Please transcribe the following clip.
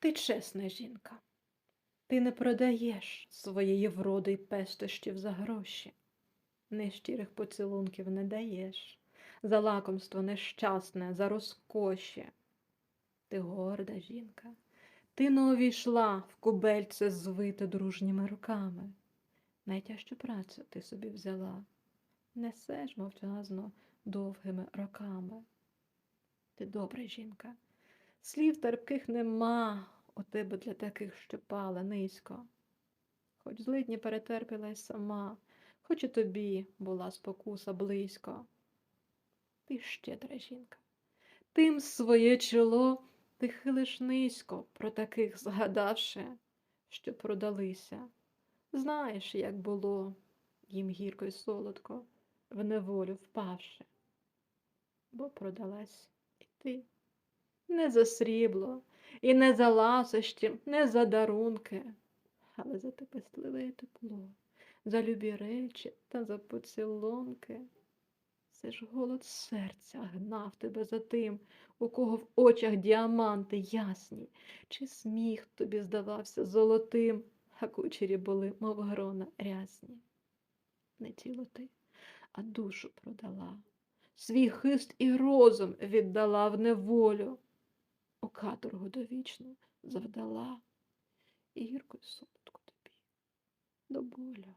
Ти чесна жінка. Ти не продаєш своєї вроди й пестощів за гроші, нещирих поцілунків не даєш, за лакомство нещасне, за розкоші. Ти горда жінка, ти не увійшла в кубельце звите дружніми руками. Найтяжчу працю ти собі взяла, несеш мовчазно довгими роками. Ти добра жінка, слів терпких нема у тебе для таких, що пала низько. Хоч злидні перетерпіла й сама, хоч і тобі була спокуса близько. Ти щедра жінка, тим своє чоло ти хилиш низько, про таких згадавши, що продалися. Знаєш, як було їм гірко й солодко, в неволю впавши. Бо продалась і ти не за срібло, і не за ласощі, не за дарунки, але за те пестливе тепло, за любі речі та за поцілунки. Це ж голод серця гнав тебе за тим, у кого в очах діаманти ясні, чи сміх тобі здавався золотим, а кучері були, мов грона рясні. Не тіло ти, а душу продала, свій хист і розум віддала в неволю, у каторгу довічну завдала, і гірко й солодко тобі до болю.